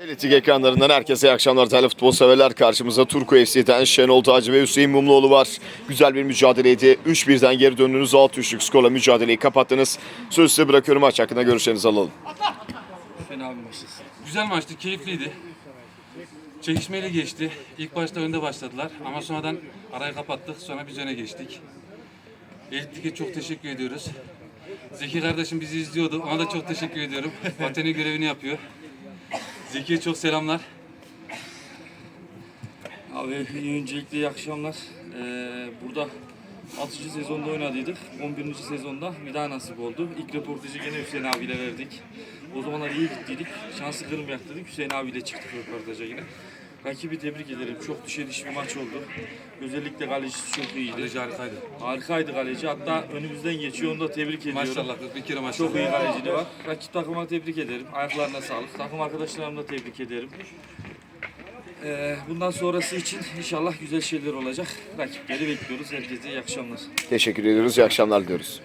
Elitik ekranlarından herkese iyi akşamlar değerli futbol severler. Karşımızda Turku FC'den Şenol Tacı ve Hüseyin Mumluoğlu var. Güzel bir mücadeleydi. 3-1'den geri döndünüz. 6-3'lük skorla mücadeleyi kapattınız. Sözü size bırakıyorum. Maç hakkında görüşlerinizi alalım. Fena bir maçtı. Güzel maçtı, keyifliydi. Çekişmeli geçti. İlk başta önde başladılar ama sonradan arayı kapattık. Sonra biz öne geçtik. Elitlik'e çok teşekkür ediyoruz. Zeki kardeşim bizi izliyordu. Ona da çok teşekkür ediyorum. Vatanı görevini yapıyor. Zeki'ye çok selamlar. Abi iyi öncelikle iyi akşamlar. Ee, burada 6. sezonda oynadıydık. 11. sezonda bir daha nasip oldu. İlk röportajı gene Hüseyin abiyle verdik. O zamanlar iyi gittiydik. Şansı kırmayak dedik. Hüseyin abiyle çıktık röportaja yine. Rakibi tebrik ederim. Çok düşe diş bir maç oldu. Özellikle kalecisi çok iyiydi. Kaleci harikaydı. Harikaydı kaleci. Hatta önümüzden geçiyor. Onu da tebrik ediyorum. Maşallah bir kere maşallah. Çok iyi kaleciliği var. Rakip takıma tebrik ederim. Ayaklarına sağlık. Takım arkadaşlarımı da tebrik ederim. Ee, bundan sonrası için inşallah güzel şeyler olacak. Rakipleri bekliyoruz. Herkese iyi akşamlar. Teşekkür ediyoruz. İyi akşamlar diliyoruz.